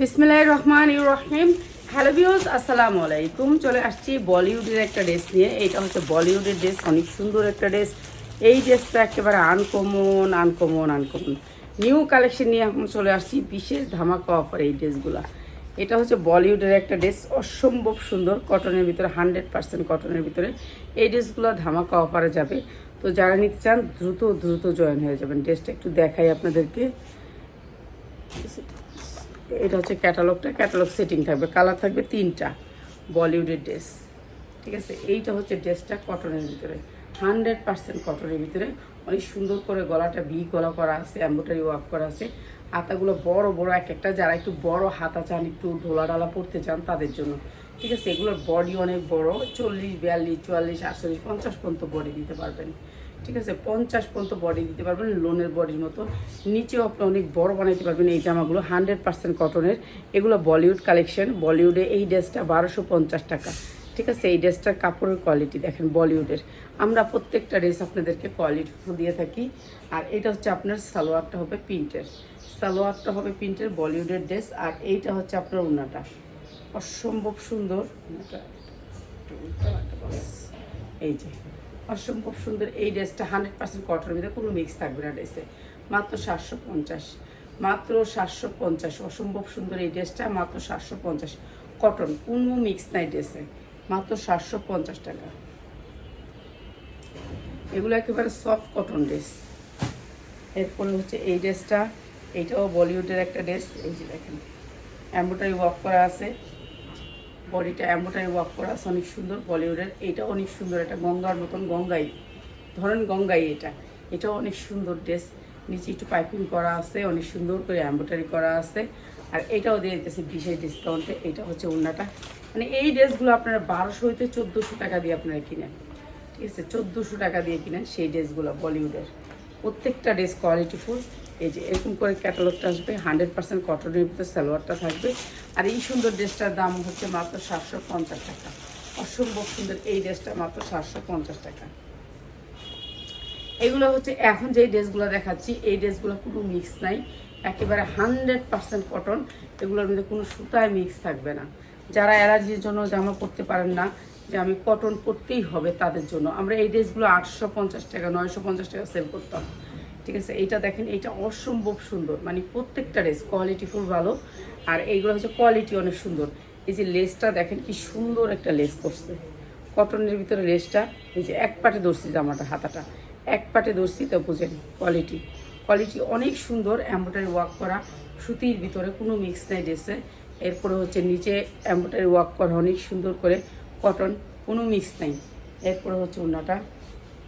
বিসমিল্লাহ রহমান রহিম। Hello views আসসালামু আলাইকুম। চলে আসছি বলিউডের একটা ড্রেস নিয়ে। এইটা হচ্ছে বলিউডের ড্রেস, অনেক সুন্দর একটা ড্রেস। এই ড্রেসটা একেবারে uncommon uncommon uncommon new collection নিয়ে এখন চলে আসছি। বিশেষ ধামাকা অফার এই ড্রেসগুলা। এটা হচ্ছে বলিউডের একটা ড্রেস, অসম্ভব সুন্দর। কটনের ভিতরে হান্ড্রেড পার্সেন্ট কটনের ভিতরে। এই ড্রেসগুলো ধামাকা অফারে যাবে। তো যারা নিতে চান, দ্রুত দ্রুত জয়েন হয়ে যাবেন। ড্রেসটা একটু দেখাই আপনাদেরকে। এটা হচ্ছে ক্যাটালগটা, ক্যাটালগ সেটিং থাকবে, কালার থাকবে তিনটা, বলিউডের ড্রেস, ঠিক আছে? এইটা হচ্ছে ড্রেসটা কটনের ভিতরে, হান্ড্রেড পার্সেন্ট কটনের ভিতরে, অনেক সুন্দর করে গলাটা ভি গলা করা আছে, এম্ব্রয়ডারি ওয়ার্ক করা আছে, হাতাগুলো বড় বড় এক একটা, যারা একটু বড় হাতা চান, একটু ঢোলা ডালা পড়তে চান তাদের জন্য, ঠিক আছে? এগুলোর বডি অনেক বড়, চল্লিশ, বিয়াল্লিশ, চুয়াল্লিশ, আটচল্লিশ, পঞ্চাশ পর্যন্ত বডি দিতে পারবেন। ঠিক আছে, পঞ্চাশ পর্যন্ত বডি দিতে পারবেন, লোনের বডির মতো। নিচেও আপনি অনেক বড় বানাইতে পারবেন এই জামাগুলো হান্ড্রেড পার্সেন্ট কটনের এগুলো বলিউড কালেকশন বলিউডে এই ড্রেসটা বারোশো পঞ্চাশ টাকা। ঠিক আছে, এই ড্রেসটার কাপড়ের কোয়ালিটি দেখেন বলিউডের আমরা প্রত্যেকটা ড্রেস আপনাদেরকে কোয়ালিটি দিয়ে থাকি। আর এটা হচ্ছে আপনার সালোয়ারটা হবে প্রিন্টের। সালোয়ারটা হবে প্রিন্টের বলিউডের ড্রেস, আর এইটা হচ্ছে আপনার উন্নাটা অসম্ভব সুন্দর। এই যে অসম্ভব সুন্দর এই ড্রেসটা হান্ড্রেড পার্সেন্ট কটনের ভিতরে কোনো মিক্স থাকবে না ড্রেসে মাত্র সাতশো পঞ্চাশ। মাত্র সাতশো পঞ্চাশ। অসম্ভব সুন্দর এই ড্রেসটা, মাত্র সাতশো পঞ্চাশ। কটন কোনো মিক্স নাই ড্রেসে মাত্র সাতশো পঞ্চাশ টাকা। এগুলো একেবারে সফট কটন ড্রেস এরপরে হচ্ছে এই ড্রেসটা এইটাও বলিউডের একটা ড্রেস এই যে দেখেন, এম্ব্রয়ডারি ওয়ার্ক করা আছে। বডিটা এম্ব্রয়ডারি ওয়ার্ক করা আছে, অনেক সুন্দর বলিউডের। এটা অনেক সুন্দর, এটা গঙ্গার মতন গঙ্গাই। ধরেন গঙ্গাই এটা। এটাও অনেক সুন্দর ড্রেস নিচে একটু পাইপিং করা আছে, অনেক সুন্দর করে এম্ব্রয়ডারি করা আছে। আর এটাও দিয়ে দিতেছে বিশেষ ডিসকাউন্টে এটা হচ্ছে ওড়নাটা। মানে এই ড্রেসগুলো আপনারা বারোশো হইতে চোদ্দোশো টাকা দিয়ে আপনারা কিনেন। ঠিক আছে? চোদ্দোশো টাকা দিয়ে কিনেন সেই ড্রেসগুলো বলিউডের। প্রত্যেকটা ড্রেস কোয়ালিটিফুল এই যে এরকম করে ক্যাটালগটা আসবে হান্ড্রেড পার্সেন্ট কটনের ভিতরে সালোয়ারটা থাকবে। আর এই সুন্দর ড্রেসটার দাম হচ্ছে মাত্র সাতশো পঞ্চাশ টাকা। অসম্ভব সুন্দর এই ড্রেসটা মাত্র সাতশো পঞ্চাশ টাকা। এগুলো হচ্ছে এখন যে ড্রেসগুলো দেখাচ্ছি, এই ড্রেসগুলো কোনো মিক্স নাই। একেবারে হান্ড্রেড পার্সেন্ট কটন এগুলোর মধ্যে কোনো সুতায় মিক্স থাকবে না। যারা অ্যালার্জির জন্য জামা পরতে পারেন না, যে আমি কটন পরতেই হবে তাদের জন্য। আমরা এই ড্রেসগুলো আটশো পঞ্চাশ টাকা, নয়শো পঞ্চাশ টাকা সেল করতাম। ঠিক আছে? এইটা দেখেন, এইটা অসম্ভব সুন্দর। মানে প্রত্যেকটা ড্রেস কোয়ালিটি ফুল ভালো। আর এইগুলো হচ্ছে কোয়ালিটি অনেক সুন্দর। এই যে লেসটা দেখেন, কি সুন্দর একটা লেস করছে। কটনের ভিতরে লেসটা এই যে এক পাটে ধরছি জামাটা, হাতাটা। এক পাটে ধরছি, তো বুঝেন কোয়ালিটি কোয়ালিটি অনেক সুন্দর এম্ব্রয়ডারি ওয়ার্ক করা। সুতির ভিতরে কোনো মিক্স নাই ড্রেসে এরপরে হচ্ছে নিচে এম্ব্রয়ডারি ওয়ার্ক করা, অনেক সুন্দর করে। কটন কোনো মিক্স নাই। এরপরে হচ্ছে ওনাটা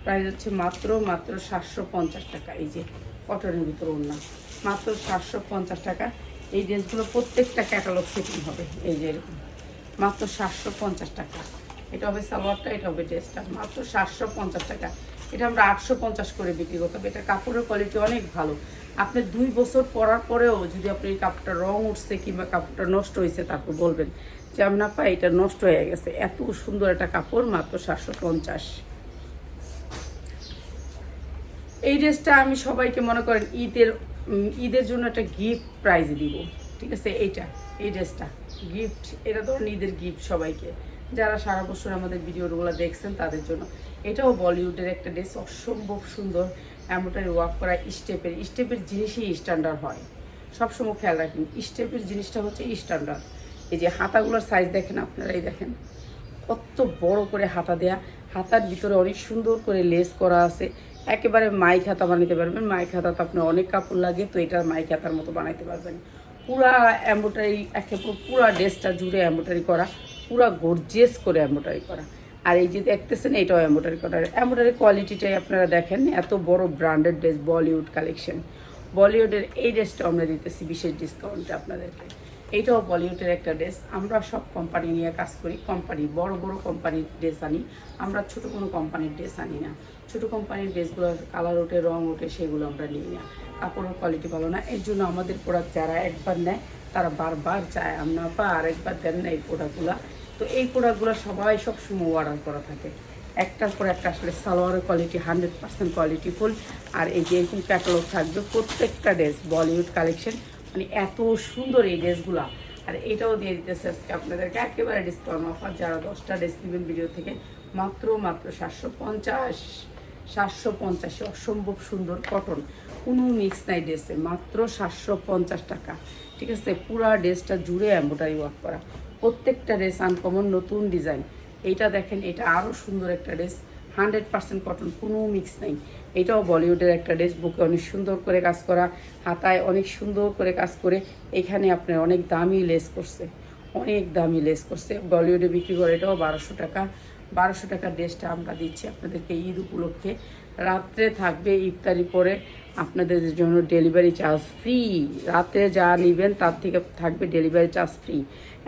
প্রাইস হচ্ছে মাত্র মাত্র সাতশো পঞ্চাশ টাকা। এই যে কটনের ভিতরে ওড়না। মাত্র সাতশো পঞ্চাশ টাকা। এই ড্রেসগুলো প্রত্যেকটা ক্যাটালগ সেটিং হবে। এই যে এরকম। মাত্র সাতশো পঞ্চাশ টাকা। এটা হবে সালোয়ারটা, এটা হবে ড্রেসটা। মাত্র সাতশো পঞ্চাশ টাকা। এটা আমরা আটশো পঞ্চাশ করে বিক্রি করতে হবে এটা কাপড়ের কোয়ালিটি অনেক ভালো। আপনি দুই বছর পরার পরেও যদি আপনি এই কাপড়টা রং উঠছে কিংবা কাপড়টা নষ্ট হয়েছে, তারপর বলবেন যে আমি না পাই এটা নষ্ট হয়ে গেছে। এত সুন্দর একটা কাপড়, মাত্র সাতশো পঞ্চাশ। এই ড্রেসটা আমি সবাইকে মনে করেন ঈদের ঈদের জন্য একটা গিফট প্রাইজ দিব। ঠিক আছে? এইটা, এই ড্রেসটা। গিফট এটা ধরুন ঈদের গিফট সবাইকে। যারা সারা বছর আমাদের ভিডিওগুলো দেখছেন তাদের জন্য। এটাও বলিউডের একটা ড্রেস, অসম্ভব সুন্দর। এমনটাই ওয়াক করা স্টেপের স্টেপের জিনিসই স্ট্যান্ডার্ড হয়। সবসময় খেয়াল রাখবেন স্টেপের জিনিসটা হচ্ছে স্ট্যান্ডার্ড এই যে হাতাগুলোর সাইজ দেখেন আপনারাই দেখেন। কত বড় করে হাতা দেয়া। হাতার ভিতরে অনেক সুন্দর করে লেস করা আছে। একেবারে মাইক হাতা বানাতে পারবেন। মাইক হাতা তো আপনার অনেক কাপড় লাগে, তো এটা মাইক হাতার মতো বানাইতে পারবেন। পুরা এম্ব্রয়ডারি একেবারে পুরা ড্রেসটা জুড়ে এম্ব্রয়ডারি করা। পুরা গর্জিয়াস করে এম্ব্রয়ডারি করা। আর এই যে দেখতেছেন, এটাও এম্ব্রয়ডারি করা। এম্ব্রয়ডারি কোয়ালিটিটাই আপনারা দেখেন, এত বড় ব্র্যান্ডেড ড্রেস বলিউড কালেকশন বলিউডের এই ড্রেসটা আমরা দিতেছি, বিশেষ ডিসকাউন্টে আপনাদেরকে। এইটাও বলিউডের একটা ড্রেস। আমরা সব কোম্পানি নিয়ে কাজ করি। কোম্পানি বড় বড় কোম্পানির ড্রেস আনি। আমরা ছোট কোনো কোম্পানির ড্রেস আনি না। ছোট কোম্পানির ড্রেসগুলো কালার ওঠে, রং ওঠে, সেগুলো আমরা নিই না। কাপড়ের কোয়ালিটি ভালো না। এর জন্য আমাদের প্রোডাক্ট যারা একবার নেয়, তারা বারবার চায় আমরা পা আরেকবার দেন না এই প্রোডাক্টগুলো তো এই প্রোডাক্টগুলো সবাই সব সবসময় অর্ডার করা থাকে। একটার পর একটা আসলে সালোয়ারের quality hundred percent quality full আর এই যে এরকম ক্যাটালগ থাকবে, প্রত্যেকটা ড্রেস বলিউড কালেকশন মানে এত সুন্দর এই ড্রেসগুলা। আর এটাও দিয়ে দিতেছে আজকে আপনাদেরকে। একেবারে ডিসকাউন্ট অফার যারা দশটা ড্রেস নেবেন ভিডিও থেকে, মাত্র মাত্র সাতশো পঞ্চাশ, সাতশো পঞ্চাশে অসম্ভব সুন্দর কটন কোনো মিক্স নাই ড্রেসে, মাত্র সাতশো পঞ্চাশ টাকা। ঠিক আছে? পুরা ড্রেসটা জুড়ে এম্বোটারি ওয়ার্ক করা। প্রত্যেকটা ড্রেস আনকমন নতুন ডিজাইন এইটা দেখেন, এটা আরও সুন্দর একটা ড্রেস। হান্ড্রেড পার্সেন্ট কটন কোনো মিক্স নাই। এটাও বলিউডের একটা ড্রেস, বুকে অনেক সুন্দর করে কাজ করা, হাতায় অনেক সুন্দর করে কাজ করে, এখানে আপনার অনেক দামি লেস করছে, অনেক দামি লেস করছে, বলিউডে বিক্রি করে এটাও বারোশো টাকা, বারোশো টাকার ড্রেসটা আমরা দিচ্ছি আপনাদেরকে ঈদ উপলক্ষে। রাত্রে থাকবে, ইফতারি পরে আপনাদের জন্য ডেলিভারি চার্জ ফ্রি, রাতে যা নেবেন তার থেকে থাকবে delivery charge free.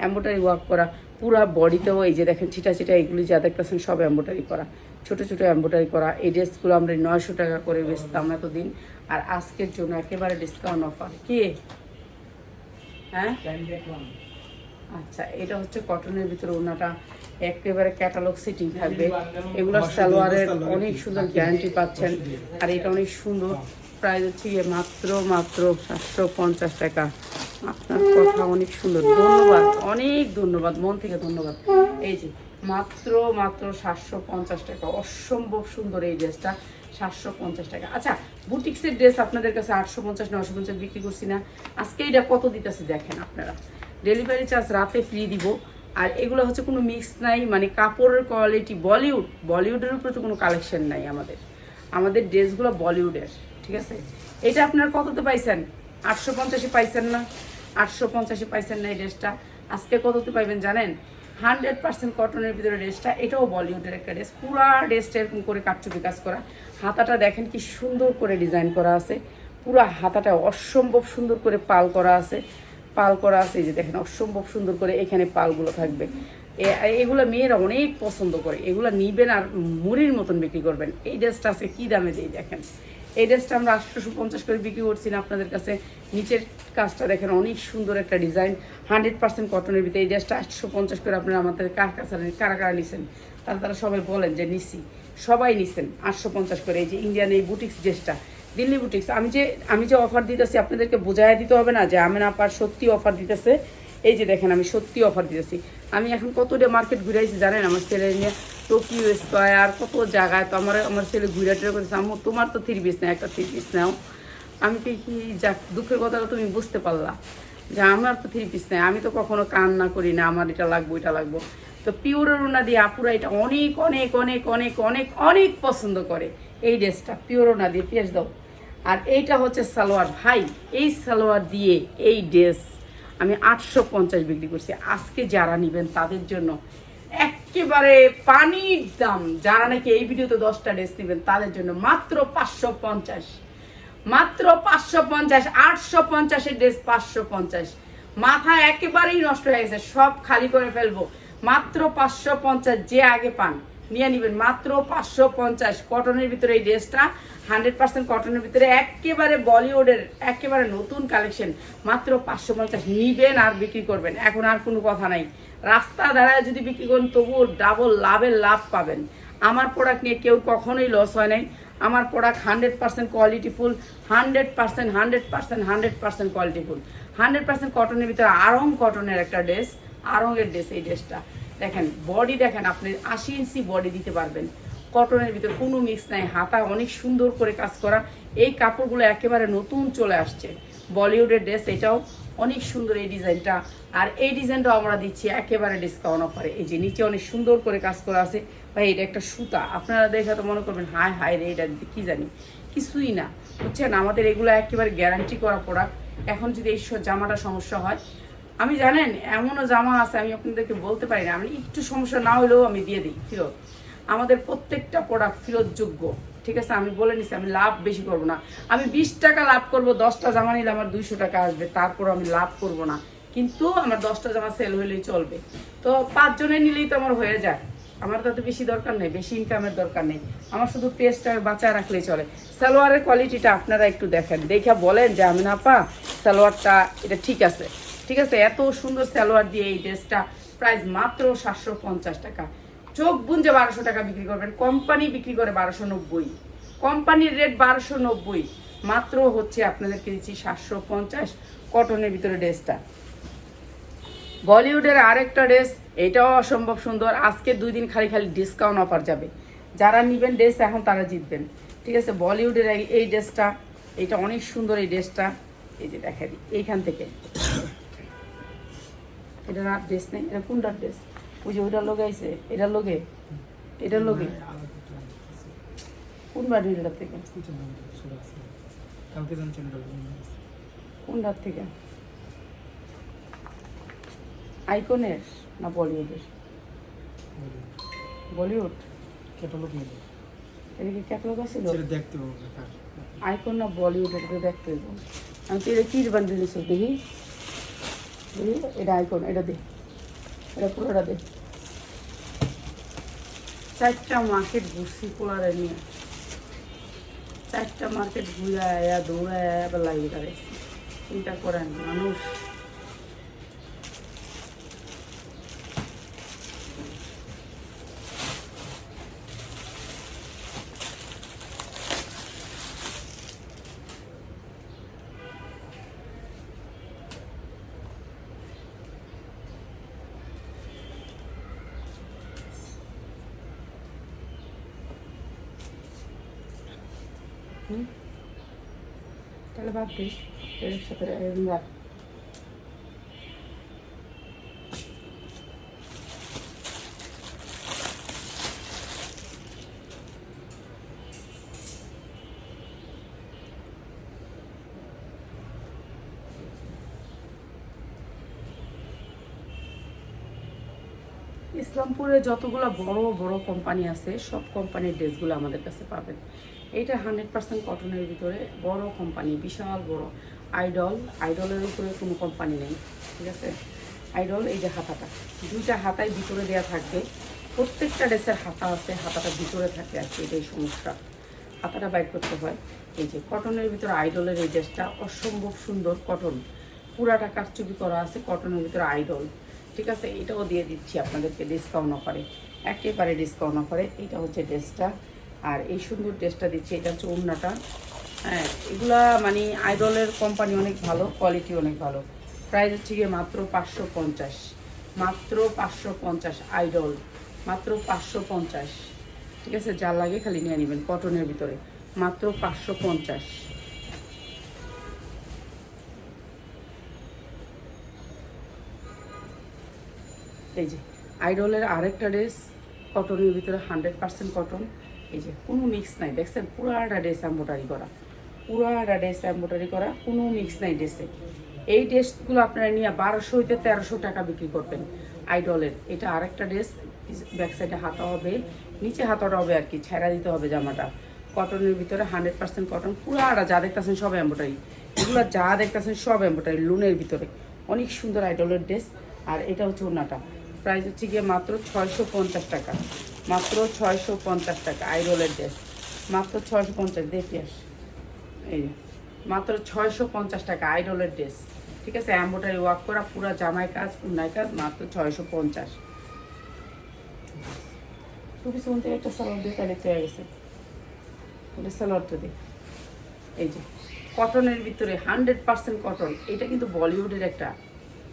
Embroidery work করা, পুরা বডিতেও এই যে দেখেন ছিটা ছিটা এগুলি যা দেখতেছেন সব এম্বোটারি করা। ছোট ছোট এম্বোটারি করা। এই ড্রেসগুলো আমরা নয়শো টাকা করে বেচতাম এতদিন। আর আজকের জন্য একেবারে ডিসকাউন্ট অফার কে? হ্যাঁ? আচ্ছা এটা হচ্ছে কটনের ভিতরে ওনাটা। একেবারে ক্যাটালগ সিটিং থাকবে। এগুলোর সালোয়ারের অনেক সুন্দর গ্যারান্টি পাচ্ছেন। আর এটা অনেক সুন্দর। প্রাইস হচ্ছে গিয়ে মাত্র মাত্র সাতশো পঞ্চাশ টাকা। আপনার কথা অনেক সুন্দর। ধন্যবাদ অনেক ধন্যবাদ মন থেকে ধন্যবাদ। এই যে মাত্র মাত্র সাতশো পঞ্চাশ টাকা। অসম্ভব সুন্দর এই ড্রেসটা, সাতশো পঞ্চাশ টাকা। আচ্ছা বুটিক্সের ড্রেস আপনাদের কাছে আটশো পঞ্চাশ নশো পঞ্চাশ বিক্রি করছি না। আজকে এটা কত দিতেছে দেখেন আপনারা। ডেলিভারি চার্জ রাতে ফ্রি দিব। আর এগুলো হচ্ছে কোনো মিক্স নাই মানে কাপড়ের কোয়ালিটি বলিউড। বলিউডের উপরে তো কোনো কালেকশন নাই আমাদের। আমাদের ড্রেসগুলো বলিউডের, ঠিক আছে? এটা আপনারা কততে পাইছেন? আটশো পঞ্চাশে পাইছেন না? আটশো পঞ্চাশে পাইছেন না এই ড্রেসটা। আজকে কততে পাইবেন জানেন? হান্ড্রেড পার্সেন্ট কটনের ভিতরে ড্রেসটা এটাও বলিউডের একটা ড্রেস পুরা ড্রেসটা এরকম করে কাটচুপি কাজ করা। হাতাটা দেখেন কি সুন্দর করে ডিজাইন করা আছে। পুরা হাতাটা অসম্ভব সুন্দর করে পাল করা আছে। পাল করা আছে যে দেখেন, অসম্ভব সুন্দর করে এখানে পালগুলো থাকবে। এগুলো মেয়েরা অনেক পছন্দ করে। এগুলো নিবেন আর মুড়ির মতন বিক্রি করবেন। এই ড্রেসটা আছে কী দামে দিই দেখেন? এই ড্রেসটা আমরা আটশোশো পঞ্চাশ করে বিক্রি করছি না আপনাদের কাছে। নিচের কাজটা দেখেন, অনেক সুন্দর একটা ডিজাইন। হান্ড্রেড পার্সেন্ট কটনের ভিতরে এই ড্রেসটা আটশো পঞ্চাশ করে আপনারা আমাদের কার কাছে কারা কারা নিছেন? তারা তারা সবাই বলেন যে নিছি। সবাই নিছেন আটশো পঞ্চাশ করে। এই যে ইন্ডিয়ান এই বুটিক্স ড্রেসটা দিল্লি বুটিক্স আমি যে আমি যে অফার দিতেছি আপনাদেরকে বোঝাই দিতে হবে না যে আমি না আপার সত্যি অফার দিতেছে। এই যে দেখেন, আমি সত্যি অফার দিতেছি। আমি এখন কতটা মার্কেট ঘুরাইছি জানেন, আমার ছেলে নিয়ে টোকিও স্কোয়ার কত জায়গায় তো আমার আমার ছেলে ঘুরে টুরে করেছে আমি তোমার তো থ্রি পিস না একটা থ্রি পিস নাও। আমি কি যাক, দুঃখের কথাটা তুমি বুঝতে পারলা যে আমার তো থ্রি পিস নেই, আমি তো কখনো কান্না করি না, আমার এটা লাগবো এটা লাগবো। তো পিওরের ওনা দিয়ে আপুরা এটা অনেক অনেক অনেক অনেক অনেক অনেক পছন্দ করে এই ড্রেসটা, পিওর ওনা দিয়ে পেঁয়াজ দাও। আর এইটা হচ্ছে সালোয়ার। ভাই, এই সালোয়ার দিয়ে এই ড্রেস আমি আটশো পঞ্চাশ বিক্রি করছি। আজকে যারা নেবেন তাদের জন্য একেবারে পানির দাম। যারা নাকি এই ভিডিওতে দশটা ড্রেস নেবেন, তাদের জন্য মাত্র পাঁচশো পঞ্চাশ। মাত্র পাঁচশো পঞ্চাশ, আটশো পঞ্চাশের ড্রেস পাঁচশো পঞ্চাশ। মাথা একেবারেই নষ্ট হয়ে গেছে, সব খালি করে ফেলব। মাত্র পাঁচশো পঞ্চাশ যে আগে পান, নিয়ে নিবেন মাত্র পাঁচশো পঞ্চাশ। কটনের ভিতরে এই ড্রেসটা, হান্ড্রেড পার্সেন্ট কটনের ভিতরে একেবারে বলিউডের, একেবারে নতুন কালেকশন। মাত্র পাঁচশো পঞ্চাশ নিবেন আর বিক্রি করবেন। এখন আর কোনো কথা নাই। রাস্তা দাঁড়ায় যদি বিক্রি করেন, তবুও ডাবল লাভের লাভ পাবেন। আমার প্রোডাক্ট নিয়ে কেউ কখনোই লস হয় নাই। আমার product hundred percent quality full hundred percent hundred percent hundred percent quality full hundred percent কটনের ভিতরে আরং কটনের একটা ড্রেস আরঙের ড্রেস এই ড্রেসটা দেখেন বডি দেখেন, আপনি আশি ইঞ্চি বডি দিতে পারবেন। কটনের ভিতরে কোনো মিক্স নাই, হাতা অনেক সুন্দর করে কাজ করা। এই কাপড়গুলো একেবারে নতুন চলে আসছে। বলিউডের ড্রেস এটাও অনেক সুন্দর এই ডিজাইনটা। আর এই ডিজাইনটাও আমরা দিচ্ছি একেবারে ডিসকাউন্ট অফারে এই যে নিচে অনেক সুন্দর করে কাজ করা আছে। ভাই, এটা একটা সুতা। আপনারা দেখে তো মনে করবেন, হায় হায় রে, এটা কী জানি? কিছুই না। বুঝছেন? আমাদের এগুলো একেবারে গ্যারান্টি করা প্রোডাক্ট এখন যদি এই জামাটা সমস্যা হয়, আমি জানেন, এমনও জামা আছে, আমি আপনাদেরকে বলতে পারি না। আমি একটু সমস্যা না হলেও আমি দিয়ে দিই। ফেরত আমাদের প্রত্যেকটা প্রোডাক্ট ফেরতযোগ্য ঠিক আছে, আমি বলে নিছি, আমি লাভ বেশি করব না। আমি বিশ টাকা লাভ করব, দশটা জামা নিলে আমার দুইশো টাকা আসবে তারপর আমি লাভ করব না। কিন্তু আমার দশটা জামা সেল হলেই চলবে। তো পাঁচজনে নিলেই তো আমার হয়ে যায়। আমার তাতে বেশি দরকার নেই, বেশি ইনকামের দরকার নেই। আমার শুধু পেস্টটা বাঁচায় রাখলেই চলে। সালোয়ারের কোয়ালিটিটা আপনারা একটু দেখেন। দেখে বলেন যে, আমি না পা সালোয়ারটা এটা ঠিক আছে। ঠিক আছে, এত সুন্দর সালোয়ার দিয়ে এই ড্রেসটা প্রাইস মাত্র সাতশো পঞ্চাশ টাকা। চোখ বুঞ্জে বারোশো টাকা বিক্রি করবেন। কোম্পানি বিক্রি করে বারোশো নব্বই। কোম্পানির রেট বারোশো নব্বই। মাত্র হচ্ছে আপনাদেরকে দিচ্ছি সাতশো পঞ্চাশ কটনের ভিতরে ড্রেসটা। বলিউডের আরেকটা ড্রেস, এটাও অসম্ভব সুন্দর। আজকে দুই দিন খালি খালি ডিসকাউন্ট অফার যাবে। যারা নেবেন ড্রেস, এখন তারা জিতবেন। ঠিক আছে? বলিউডের এই- ড্রেসটা, এটা অনেক সুন্দর এই ড্রেসটা। এই যে দেখা দিই এইখান থেকে। এটা ড্রেস নেই, এটা কোনটার ড্রেস। ওই যে ওইটার লোকে আইছে এটার লোকে এটার লোকে কোন বাড়িটার থেকে? কালকে জানছেন কোনটার থেকে? আইকনের না বলিউডের? বলিউড? ক্যাটালগ নেই। এটা কি ক্যাটালগ সেটা দেখতে আইকন না বলিউড এটা দেখতে হইব আমি তো এটা কি বান্ডিল দেখি? দেখি এটা আইকন এটা দে। এটা পুরোটা দে। চারটা মার্কেট ঘুরছি পোলারে নিয়ে। চারটা মার্কেট ঘুরে আয়া, দৌড়ায় আয়া আবার লাগিয়ে দাঁড়াইছি চিন্তা করেন, মানুষ তাহলে বাদ দিস এর সাথে রাখ ইসলামপুরে যতগুলো বড় বড় কোম্পানি আছে সব কোম্পানির ড্রেসগুলো আমাদের কাছে পাবেন। এইটা হান্ড্রেড পার্সেন্ট কটনের ভিতরে, বড় কোম্পানি, বিশাল বড়। আইডল, আইডলের উপরে কোনো কোম্পানি নেই, ঠিক আছে? আইডল, এই যে হাতাটা, দুইটা হাতায় ভিতরে দেওয়া থাকবে। প্রত্যেকটা ড্রেসের হাতা আছে, হাতাটা ভিতরে থাকে আর কি, এটাই সমস্যা। হাতাটা বাইর করতে হয়। এই যে কটনের ভিতরে আইডলের এই ড্রেসটা অসম্ভব সুন্দর কটন। পুরাটা কারচুপি করা আছে, কটনের ভিতরে আইডল। ঠিক আছে? এটাও দিয়ে দিচ্ছি আপনাদেরকে ডিসকাউন্ট অফারে একেবারে ডিসকাউন্ট অফারে এটা হচ্ছে ড্রেসটা। আর এই সুন্দর ড্রেসটা দিচ্ছে, এটা হচ্ছে ওড়নাটা। হ্যাঁ এগুলা মানে আইডলের কোম্পানি অনেক ভালো কোয়ালিটি অনেক ভালো। প্রাইস হচ্ছে গিয়ে মাত্র পাঁচশো পঞ্চাশ। মাত্র পাঁচশো পঞ্চাশ আইডল, মাত্র পাঁচশো পঞ্চাশ। ঠিক আছে, যা লাগে খালি নিয়ে নেবেন কটনের ভিতরে। মাত্র পাঁচশো পঞ্চাশ। এই যে, আইডলের আরেকটা ড্রেস, কটনের ভিতরে হান্ড্রেড পার্সেন্ট কটন এই যে, কোনো মিক্স নাই। দেখছেন পুরাটা ড্রেস এম্বোটারি করা। পুরাটা ড্রেস এম্বোটারি করা, কোনো মিক্স নাই ড্রেসে এই ড্রেসগুলো আপনারা নিয়ে বারোশো হইতে তেরোশো টাকা বিক্রি করবেন আইডলের এটা আরেকটা ড্রেস ব্যাক সাইডে হাতা হবে, নিচে হাতাটা হবে আর কি, ছেঁড়া দিতে হবে জামাটা। কটনের ভিতরে হান্ড্রেড পার্সেন্ট কটন পুরাটা যা দেখতেছেন সব এম্বোটারি এগুলো যা দেখতেছেন সব এম্বোটারি লুনের ভিতরে। অনেক সুন্দর আইডলের ড্রেস আর এটা হচ্ছে ওনাটা প্রাইস হচ্ছে গিয়ে মাত্র ছয়শো পঞ্চাশ টাকা। মাত্র ছয়শো পঞ্চাশ টাকা আইডলের ড্রেস মাত্র ছয়শো পঞ্চাশ, দেখি আস। এই মাত্র ছয়শো পঞ্চাশ টাকা আইডলের ড্রেস ঠিক আছে, এম্বোটারি ওয়ার্ক করা, পুরো জামাই কাজ উন্নায় কাজ, মাত্র ছয়শো পঞ্চাশ। টুপি শুনতে একটা সালোয়ার দিয়ে হয়ে গেছে ওটা সালোয়ারটা দিই এই যে কটনের ভিতরে হান্ড্রেড পার্সেন্ট কটন এটা কিন্তু বলিউডের একটা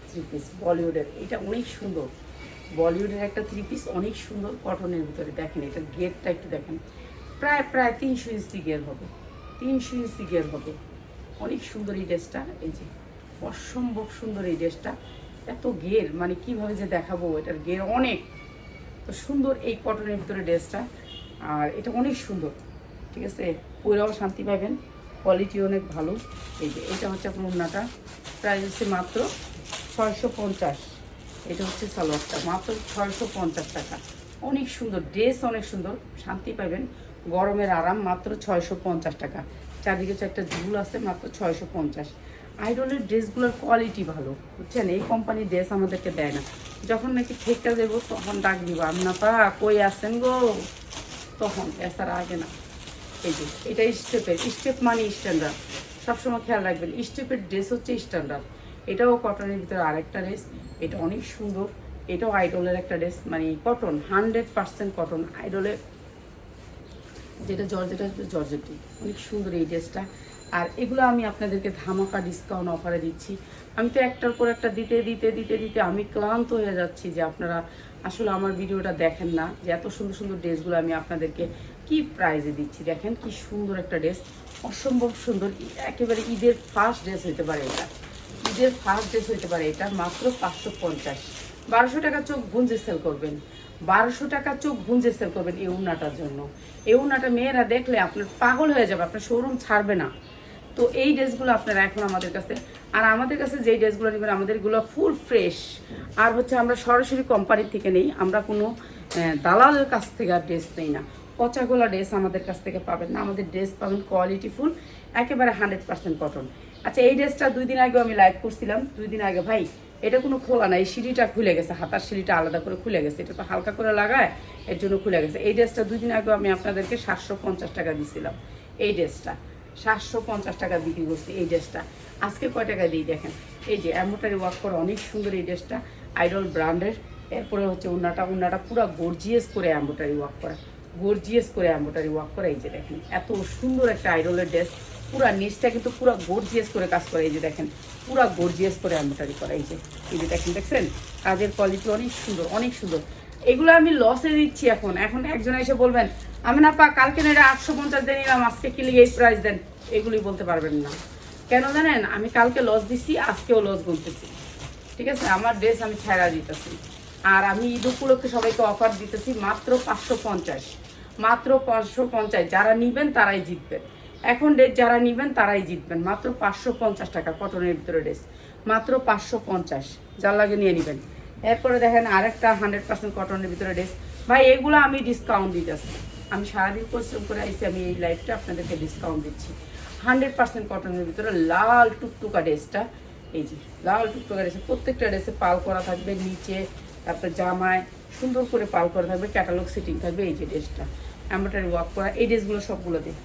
থ্রি পিস বলিউডের এটা অনেক সুন্দর। বলিউডের একটা থ্রি পিস অনেক সুন্দর কটনের ভিতরে দেখেন, এটা গেটটা একটু দেখেন। প্রায় প্রায় তিনশো ইঞ্চি গের হবে, তিনশো ইঞ্চি গের হবে। অনেক সুন্দর এই ড্রেসটা এই যে অসম্ভব সুন্দর এই ড্রেসটা এত গের মানে কীভাবে যে দেখাবো, এটার গের অনেক। তো সুন্দর এই কটনের ভিতরে ড্রেসটা আর এটা অনেক সুন্দর, ঠিক আছে? পরেও শান্তি পাবেন কোয়ালিটি অনেক ভালো। এই যে, এটা হচ্ছে আপনার ওড়নাটা প্রাইস হচ্ছে মাত্র ছয়শো পঞ্চাশ। এটা হচ্ছে সালোয়ারটা, মাত্র ছয়শো পঞ্চাশ টাকা। অনেক সুন্দর, ড্রেস অনেক সুন্দর, শান্তি পাবেন গরমের আরাম মাত্র ছয়শো পঞ্চাশ টাকা। চারদিকে একটা ঝুল আছে, মাত্র ছয়শো পঞ্চাশ। আইডলের ড্রেসগুলোর কোয়ালিটি ভালো, বুঝছেন? এই কোম্পানির ড্রেস আমাদেরকে দেয় না। যখন নাকি ঠেকটা দেবো, তখন ডাক দিব না পা কই আসেন গো? তখন এছাড়া আগে না। এই যে, এটা স্টেপের, স্টেপ মানে স্ট্যান্ডার্ড সবসময় খেয়াল রাখবেন, স্টেপের ড্রেস হচ্ছে স্ট্যান্ডার্ড এটাও কটনের ভিতরে আরেকটা ড্রেস। এটা অনেক সুন্দর। এটাও আইডলের একটা ড্রেস মানে কটন হান্ড্রেড পার্সেন্ট কটন আইডলের যেটা জর্জেটা জর্জেটি অনেক সুন্দর এই ড্রেসটা আর এগুলো আমি আপনাদেরকে ধামাকা ডিসকাউন্ট অফারে দিচ্ছি। আমি তো একটার পর একটা দিতে দিতে দিতে দিতে আমি ক্লান্ত হয়ে যাচ্ছি যে আপনারা আসলে আমার ভিডিওটা দেখেন না যে এত সুন্দর সুন্দর ড্রেসগুলো আমি আপনাদেরকে কি প্রাইজে দিচ্ছি। দেখেন কি সুন্দর একটা ড্রেস অসম্ভব সুন্দর, একেবারে ঈদের ফার্স্ট ড্রেস হতে পারে এটা। ঈদের ফার্স্ট ড্রেস হতে পারে। এটা মাত্র পাঁচশো পঞ্চাশ। বারোশো টাকা চোখ গুঞ্জে সেল করবেন। বারোশো টাকা চোখ গুঞ্জে সেল করবেন এই উন্নাটার জন্য। এই উন্নাটা মেয়েরা দেখলে আপনার পাগল হয়ে যাবে, আপনার শোরুম ছাড়বে না। তো এই ড্রেসগুলো আপনারা এখন আমাদের কাছে, আর আমাদের কাছে যেই ড্রেসগুলো নেবেন আমাদেরগুলো ফুল ফ্রেশ আর হচ্ছে আমরা সরাসরি কোম্পানির থেকে নেই, আমরা কোনো দালালের কাছ থেকে আর ড্রেস নেই না। পচাগোলা ড্রেস আমাদের কাছ থেকে পাবেন না। আমাদের ড্রেস পাবেন কোয়ালিটি ফুল একেবারে হান্ড্রেড পার্সেন্ট কটন আচ্ছা এই ড্রেসটা দুই দিন আগে আমি লাইভ করছিলাম, দুই দিন আগে। ভাই, এটা কোনো খোলা না, এই সিঁড়িটা খুলে গেছে, হাতার সিঁড়িটা আলাদা করে খুলে গেছে, এটা তো হালকা করে লাগায়, এর জন্য খুলে গেছে। এই ড্রেসটা দুই দিন আগে আমি আপনাদেরকে সাতশো পঞ্চাশ টাকা দিছিলাম, এই ড্রেসটা। সাতশো পঞ্চাশ টাকা বিক্রি করছি এই ড্রেসটা। আজকে কয় টাকা দিই দেখেন? এই যে অ্যাম্বোটারি ওয়ার্ক করা অনেক সুন্দর এই ড্রেসটা আইডল ব্র্যান্ডের এরপরে হচ্ছে উন্নাটা উন্নাটা পুরো গর্জিয়াস করে অ্যাম্বোটারি ওয়ার্ক করা গর্জিয়াস করে অ্যাম্বোটারি ওয়ার্ক করা, এই যে দেখেন, এত সুন্দর একটা আইডলের ড্রেস পুরা নিচটা কিন্তু পুরো গর্জিয়াস করে কাজ করে। এই যে দেখেন, পুরা গর্জিয়াস করে অ্যাম্বোটারি করা। এই যে এই যে দেখেন, দেখছেন? কাজের কোয়ালিটি অনেক সুন্দর অনেক সুন্দর। এগুলো আমি লসে দিচ্ছি এখন। এখন একজন এসে বলবেন, আমি না পা, কালকে না এটা আটশো পঞ্চাশ দিয়ে নিলাম, আজকে কিনলে এই প্রাইস দেন? এগুলি বলতে পারবেন না। কেন জানেন? আমি কালকে লস দিছি, আজকেও লস গুনতেছি। ঠিক আছে? আমার ড্রেস আমি ছাড়া দিতেছি। আর আমি ঈদ উপলক্ষে সবাইকে অফার দিতেছি মাত্র পাঁচশো পঞ্চাশ। মাত্র পাঁচশো পঞ্চাশ। যারা নিবেন তারাই জিতবেন। এখন ড্রেস যারা নিবেন তারাই জিতবেন। মাত্র পাঁচশো পঞ্চাশ টাকা কটনের ভিতরে ড্রেস মাত্র পাঁচশো পঞ্চাশ, যার লাগে নিয়ে নেবেন। এরপরে দেখেন আরেকটা হান্ড্রেড পার্সেন্ট কটনের ভিতরে ড্রেস ভাই, এগুলো আমি ডিসকাউন্ট দিতেছি। আমি সারাদিন পরিশ্রম করে আইসি আমি এই লাইফটা আপনাদেরকে ডিসকাউন্ট দিচ্ছি। হান্ড্রেড পার্সেন্ট কটনের ভিতরে লাল টুকটুকা ড্রেসটা এই যে, লাল টুকটুকা ড্রেসে প্রত্যেকটা ড্রেসে পাল করা থাকবে নিচে, তারপর জামায় সুন্দর করে পাল করা থাকবে ক্যাটালগ সিটিং থাকবে এই যে ড্রেসটা এম্ব্রয়ডারি ওয়ার্ক করা, এই ড্রেসগুলো সবগুলো দিই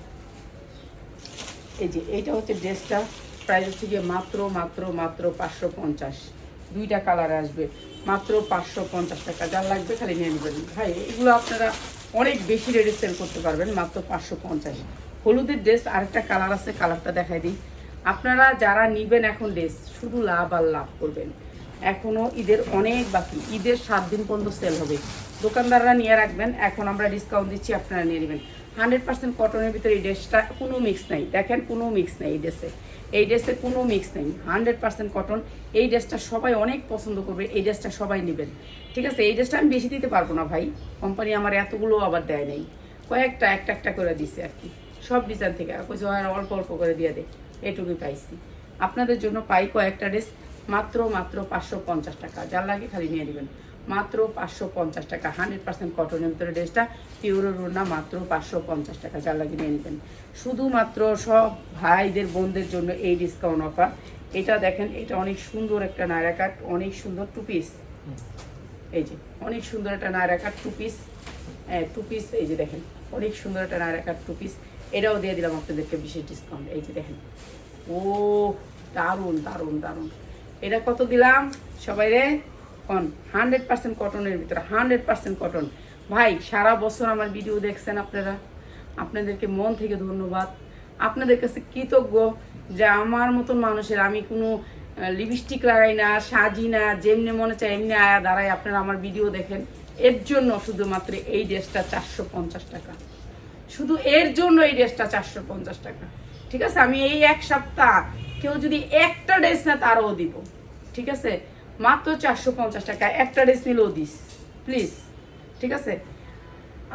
এই যে এইটা হচ্ছে ড্রেসটা, প্রাইস হচ্ছে গিয়ে মাত্র মাত্র মাত্র পাঁচশো পঞ্চাশ। দুইটা কালার আসবে, মাত্র পাঁচশো পঞ্চাশ টাকা। যার লাগবে খালি নিয়ে নেবেন। ভাই, এগুলো আপনারা অনেক বেশি রেটে সেল করতে পারবেন, মাত্র পাঁচশো পঞ্চাশ। হলুদের ড্রেস, আরেকটা কালার আছে, কালারটা দেখাই দিই। আপনারা যারা নিবেন এখন ড্রেস, শুধু লাভ আর লাভ করবেন। এখনও ঈদের অনেক বাকি, ঈদের সাত দিন পর্যন্ত সেল হবে। দোকানদাররা নিয়ে রাখবেন, এখন আমরা ডিসকাউন্ট দিচ্ছি, আপনারা নিয়ে নেবেন। হান্ড্রেড পার্সেন্ট কটনের ভিতরে এই ড্রেসটা কোনো মিক্স নেই। দেখেন, কোনো মিক্স নেই এই ড্রেসে এই ড্রেসে কোনো মিক্স নেই। হান্ড্রেড পার্সেন্ট কটন এই ড্রেসটা সবাই অনেক পছন্দ করবে, এই ড্রেসটা সবাই নেবেন। ঠিক আছে, এই ড্রেসটা আমি বেশি দিতে পারব না ভাই। কোম্পানি আমার এতগুলো আবার দেয় নেই। কয়েকটা, একটা একটা করে দিছে আর কি। সব ডিজাইন থেকে। আর অল্প অল্প করে দিয়ে দে। এটুকুই পাইছি। আপনাদের জন্য পাই কয়েকটা ড্রেস মাত্র মাত্র পাঁচশো পঞ্চাশ টাকা। যার লাগে খালি নিয়ে নেবেন। মাত্র পাঁচশো পঞ্চাশ টাকা। হান্ড্রেড পার্সেন্ট কটনের ভিতরে ড্রেসটা পিওরের না মাত্র পাঁচশো পঞ্চাশ টাকা যার লাগে নিয়ে নেবেন। শুধুমাত্র সব ভাইদের, বোনদের জন্য এই ডিসকাউন্ট অফার এটা দেখেন, এটা অনেক সুন্দর একটা নায়রা কাট, অনেক সুন্দর টু পিস এই যে, অনেক সুন্দর একটা Naira cut two piece two piece এই যে দেখেন, অনেক সুন্দর একটা নায়রা কাট টু পিস এটাও দিয়ে দিলাম আপনাদেরকে বিশেষ ডিসকাউন্ট এই যে দেখেন। ও দারুণ দারুণ দারুণ। এটা কত দিলাম? সবাই রে? কন হান্ড্রেড পার্সেন্ট কটনের ভিতরে হান্ড্রেড পার্সেন্ট কটন ভাই, সারা বছর আমার ভিডিও দেখছেন আপনারা? আপনাদেরকে মন থেকে ধন্যবাদ। আপনাদের কাছে কৃতজ্ঞ যে আমার মতন মানুষের আমি কোনো লিপস্টিক লাগাই না, সাজি না, যেমনি মনে চায় এমনি আয়া দাঁড়াই আপনারা আমার ভিডিও দেখেন। এর জন্য শুধুমাত্র এই ড্রেসটা চারশো পঞ্চাশ টাকা। শুধু এর জন্য এই ড্রেসটা চারশো পঞ্চাশ টাকা। ঠিক আছে? আমি এই এক সপ্তাহ কেউ যদি একটা ড্রেস না তারও দিব। ঠিক আছে? মাত্র চারশো পঞ্চাশ টাকা একটা ড্রেস নিলেও দিস প্লিজ ঠিক আছে?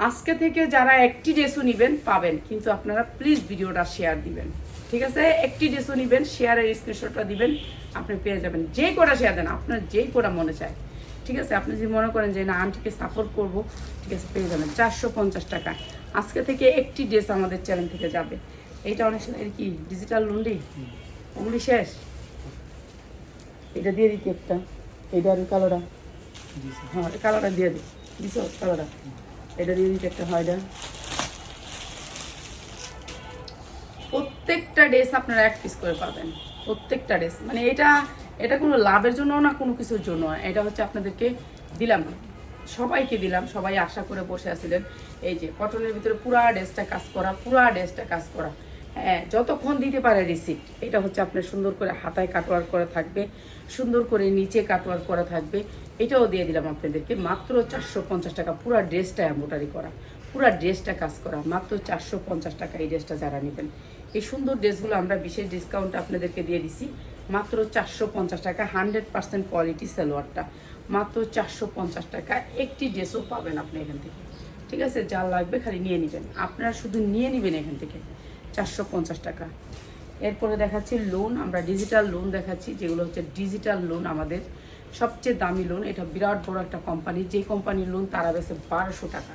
আজকে থেকে যারা একটি ড্রেসও নেবেন পাবেন কিন্তু আপনারা প্লিজ ভিডিওটা শেয়ার দিবেন ঠিক আছে? একটি ড্রেসও নেবেন শেয়ারের স্ক্রিনশটটা দিবেন আপনি পেয়ে যাবেন। যে কটা শেয়ার দেন আপনার যেই কটা মনে চায় ঠিক আছে? আপনি যদি মনে করেন যে না আন্টিকে সাপোর্ট করব ঠিক আছে পেয়ে যাবেন চারশো পঞ্চাশ টাকা। আজকে থেকে একটি ড্রেস আমাদের চ্যানেল থেকে যাবে। এইটা অনেক সময় কি ডিজিটাল লন্ডি? ওগুলি শেষ? এটা দিয়ে দিচ্ছি একটা। এইটা আর কালোটা হ্যাঁ কালোটা দিয়ে দিই। দিছো কালোটা। এটা দিয়ে দিচ্ছি একটা হয় এটা প্রত্যেকটা ড্রেস আপনারা এক পিস করে পাবেন। প্রত্যেকটা ড্রেস। মানে এটা এটা কোনো লাভের জন্য না কোনো কিছুর জন্য এটা হচ্ছে আপনাদেরকে দিলাম। সবাইকে দিলাম। সবাই আশা করে বসে আছিলেন। এই যে কটনের ভিতরে পুরা ড্রেসটা কাজ করা পুরা ড্রেসটা কাজ করা। হ্যাঁ যতক্ষণ দিতে পারে রিসিপ্ট এটা হচ্ছে আপনার সুন্দর করে হাতায় কাটওয়ার করা থাকবে, সুন্দর করে নিচে কাটওয়ার করা থাকবে। এটাও দিয়ে দিলাম আপনাদেরকে, মাত্র চারশো পঞ্চাশ টাকা, পুরো ড্রেসটা এম্বোটারি করা, পুরো ড্রেসটা কাজ করা, মাত্র চারশো পঞ্চাশ টাকা এই ড্রেসটা যারা নেবেন। এই সুন্দর ড্রেসগুলো আমরা বিশেষ ডিসকাউন্ট আপনাদেরকে দিয়ে দিছি, মাত্র চারশো পঞ্চাশ টাকা, হান্ড্রেড পার্সেন্ট কোয়ালিটি সালোয়ারটা, মাত্র চারশো পঞ্চাশ টাকা, একটি ড্রেসও পাবেন আপনি এখান থেকে। ঠিক আছে, যা লাগবে খালি নিয়ে নেবেন। আপনারা শুধু নিয়ে নেবেন এখান থেকে। চারশো পঞ্চাশ টাকা। এরপরে দেখাচ্ছি লোন আমরা ডিজিটাল লোন দেখাচ্ছি, যেগুলো হচ্ছে ডিজিটাল লোন আমাদের সবচেয়ে দামি লোন এটা বিরাট বড় একটা কোম্পানি যে কোম্পানির লোন তারা বেছে বারোশো টাকা।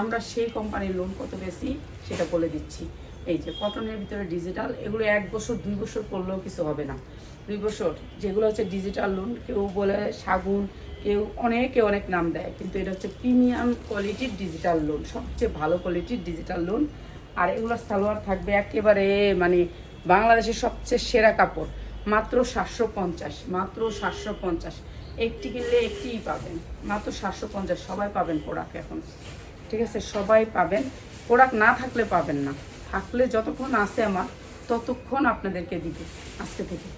আমরা সেই কোম্পানির লোন কত বেশি সেটা বলে দিচ্ছি। এই যে কটনের ভিতরে ডিজিটাল এগুলো এক বছর, দুই বছর করলেও কিছু হবে না। দুই বছর, যেগুলো হচ্ছে ডিজিটাল লোন কেউ বলে সাগুন কেউ অনেকে অনেক নাম দেয়, কিন্তু এটা হচ্ছে প্রিমিয়াম কোয়ালিটির ডিজিটাল লোন সবচেয়ে ভালো কোয়ালিটির ডিজিটাল লোন আর এগুলো সালোয়ার থাকবে একেবারে মানে বাংলাদেশের সবচেয়ে সেরা কাপড়। মাত্র সাতশো পঞ্চাশ, মাত্র সাতশো পঞ্চাশ। একটি কিনলে একটিই পাবেন। মাত্র সাতশো পঞ্চাশ, সবাই পাবেন প্রোডাক্ট এখন। ঠিক আছে, সবাই পাবেন। প্রোডাক্ট না থাকলে পাবেন না। থাকলে যতক্ষণ আছে আমার, ততক্ষণ আপনাদেরকে দিবে আজকে থেকে।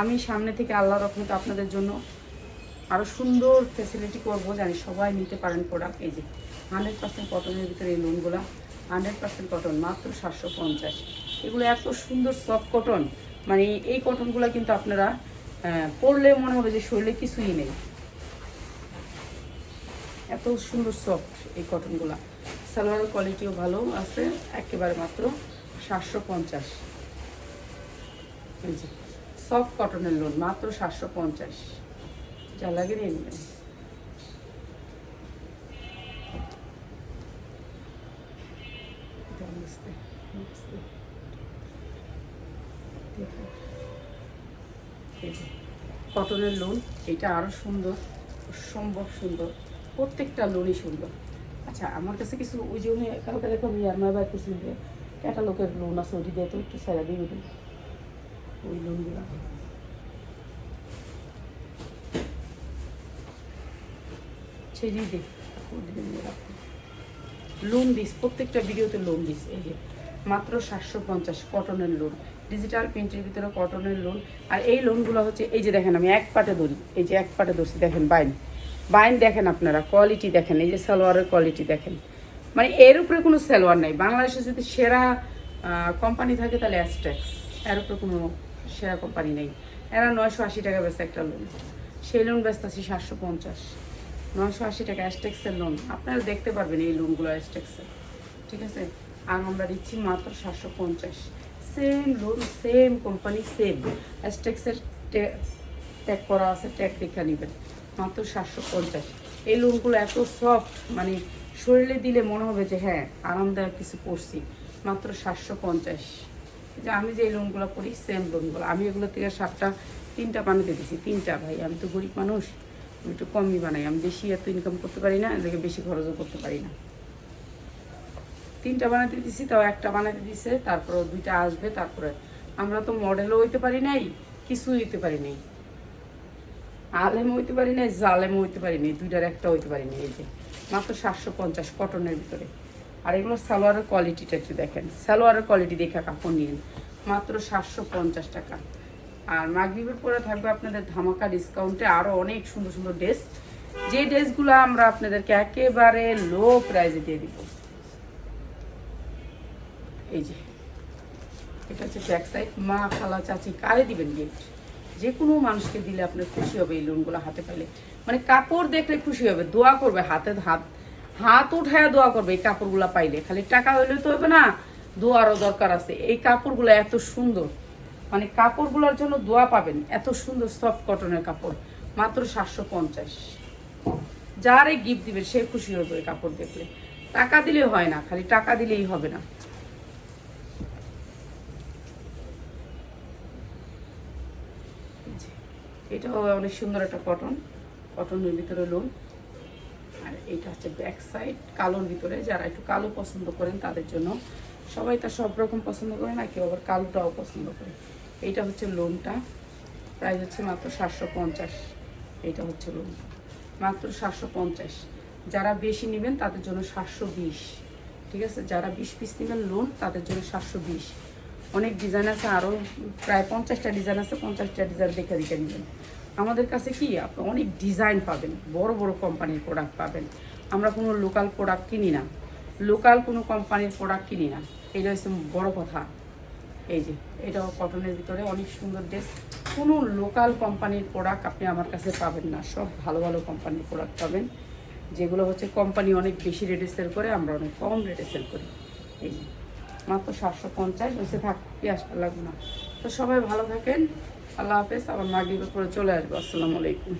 আমি সামনে থেকে আল্লাহ রহমতে আপনাদের জন্য আরও সুন্দর ফেসিলিটি করব জানি সবাই নিতে পারেন প্রোডাক্ট এই যে হান্ড্রেড পার্সেন্ট কটনের ভিতরে এই লোনগুলো হান্ড্রেড পার্সেন্ট কটন, মাত্র সাতশো পঞ্চাশ। এগুলো এত সুন্দর সফট কটন মানে এই কটনগুলো কিন্তু আপনারা পরলে মনে হবে যে শরীরে কিছুই নেই। এত সুন্দর সফট এই কটনগুলো সালোয়ারের কোয়ালিটিও ভালো আছে, একেবারে মাত্র সাতশো পঞ্চাশ। সফট কটনের লোন মাত্র সাতশো পঞ্চাশ। যা লাগে নিয়ে নেবেন নমস্তে, নমস্তে। দেখো। এই যে, কটনের লোন, এটা আরও সুন্দর, সম্ভব সুন্দর, প্রত্যেকটা লোনই সুন্দর। আচ্ছা আমার কাছে কিছু ওই যে উনি কালকে দেখো ইয়ার মায় বাই করছিল যে, ক্যাটালগের লোন আছে ওটি দিয়ে তো একটু সাইডা দিয়ে দিন ওই লোনগুলো। ছেড়ে দে লোন দিস, প্রত্যেকটা ভিডিওতে লোন দিস, এই যে। মাত্র সাতশো পঞ্চাশ কটনের লোন ডিজিটাল প্রিন্টের ভিতরে কটনের লোন আর এই লোনগুলো হচ্ছে, এই যে দেখেন আমি এক পাটে ধরি, এই যে এক পাটে ধরছি, দেখেন বাইন। বাইন দেখেন আপনারা কোয়ালিটি দেখেন, এই যে সালোয়ারের কোয়ালিটি দেখেন। মানে এর উপরে কোনো সালোয়ার নাই। বাংলাদেশে যদি সেরা কোম্পানি থাকে তাহলে অ্যাস্ট্যাক্স এর উপরে কোনো সেরা কোম্পানি নেই। এরা নয়শো আশি টাকা বেচে একটা লোন সেই লোন ব্যস্ত আছি সাতশো পঞ্চাশ। নয়শো আশি টাকা অ্যাস্টেক্সের লোন আপনারা দেখতে পারবেন এই লোনগুলো অ্যাস্টেক্সের ঠিক আছে? আর আমরা দিচ্ছি মাত্র সাতশো পঞ্চাশ। Same lawn same company same অ্যাস্টেক্সের tag করা আছে ট্যাগ দেখে নেবেন। মাত্র সাতশো পঞ্চাশ। এই লোনগুলো এত সফট মানে শরীরে দিলে মনে হবে যে হ্যাঁ আরামদায়ক কিছু পড়ছি মাত্র সাতশো পঞ্চাশ। যে আমি যে এই লোনগুলো করি সেম লোনগুলো আমি এগুলো থেকে সাতটা, তিনটা বানাতে দিছি। তিনটা, ভাই। আমি তো গরিব মানুষ। আমি একটু কমই বানাই। আমি বেশি এত ইনকাম করতে পারি না, এদেরকে বেশি খরচও করতে পারি না। তিনটা বানাতে দিছি, তাও একটা বানাতে দিছে তারপর দুইটা আসবে, তারপরে আমরা তো মডেলও হইতে পারি নাই কিছু হইতে পারি নাই। আলেম হইতে পারি নাই জালেম হইতে পারি নাই, দুইটার একটা হইতে পারি নাই, এই যে। মাত্র সাতশো পঞ্চাশ কটনের ভিতরে। আর এগুলো সালোয়ারের কোয়ালিটিটা একটু দেখেন। সালোয়ারের কোয়ালিটি দেখে কাপড় নিন মাত্র সাতশো পঞ্চাশ টাকা। আর মাগরিবের পরে থাকবে আপনাদের ধামাকা ডিসকাউন্টে আরও অনেক সুন্দর সুন্দর ড্রেস যে ড্রেসগুলো আমরা আপনাদেরকে একেবারে লো প্রাইজে দিয়ে দিব। এই যে, এটা হচ্ছে ব্যাক সাইড। মা, খালা, চাচি কারে দিবেন গিফট যে কোনো মানুষকে দিলে আপনার খুশি হবে এই লোনগুলো হাতে পাইলে। মানে কাপড় দেখলে খুশি হবে, দোয়া করবে, হাতে হাত হাত উঠায় দোয়া করবে এই কাপড়গুলো পাইলে। খালি টাকা হইলে তো হবে না, দোয়ারও দরকার আছে। এই কাপড়গুলো এত সুন্দর। মানে কাপড়গুলোর জন্য দোয়া পাবেন, এত সুন্দর সফট কটনের কাপড়, মাত্র সাতশো পঞ্চাশ। যারে গিফট দিবে সে খুশি হবে এই কাপড় দেখলে। টাকা দিলে হয় না, খালি টাকা দিলেই হবে না এই যে, এটাও অনেক সুন্দর একটা কটন কটনের ভিতরে লোন আর এটা হচ্ছে ব্যাক সাইড কালোর ভিতরে। যারা একটু কালো পছন্দ করেন, তাদের জন্য সবাই তা সব রকম পছন্দ করে না, কেউ আবার কালোটাও পছন্দ করে। এইটা হচ্ছে লোনটা প্রাইস হচ্ছে মাত্র সাতশো পঞ্চাশ। এইটা হচ্ছে লোন মাত্র সাতশো পঞ্চাশ। যারা বেশি নেবেন, তাদের জন্য সাতশো বিশ। ঠিক আছে? যারা বিশ পিস নেবেন লোন তাদের জন্য সাতশো বিশ। অনেক ডিজাইন আছে আরও প্রায় পঞ্চাশটা ডিজাইন আছে, পঞ্চাশটা ডিজাইন দেখে দেখে নেবেন। আমাদের কাছে কি, আপনি অনেক ডিজাইন পাবেন, বড় বড় কোম্পানির প্রোডাক্ট পাবেন। আমরা কোনো লোকাল প্রোডাক্ট কিনি না। লোকাল কোনো কোম্পানির প্রোডাক্ট কিনি না। এটা হচ্ছে বড় কথা। এই যে, এটাও কটনের ভিতরে অনেক সুন্দর ড্রেস কোনো লোকাল কোম্পানির প্রোডাক্ট আপনি আমার কাছে পাবেন না। সব ভালো ভালো কোম্পানির প্রোডাক্ট পাবেন। যেগুলো হচ্ছে কোম্পানি অনেক বেশি রেটে সেল করে, আমরা অনেক কম রেটে সেল করি। এই মাত্র সাতশো পঞ্চাশ বেশি থাক আসতে লাগবে না। তো সবাই ভালো থাকেন। আল্লাহ হাফেজ, আবার মাগরিবের পরে চলে আসব। আসসালামু আলাইকুম।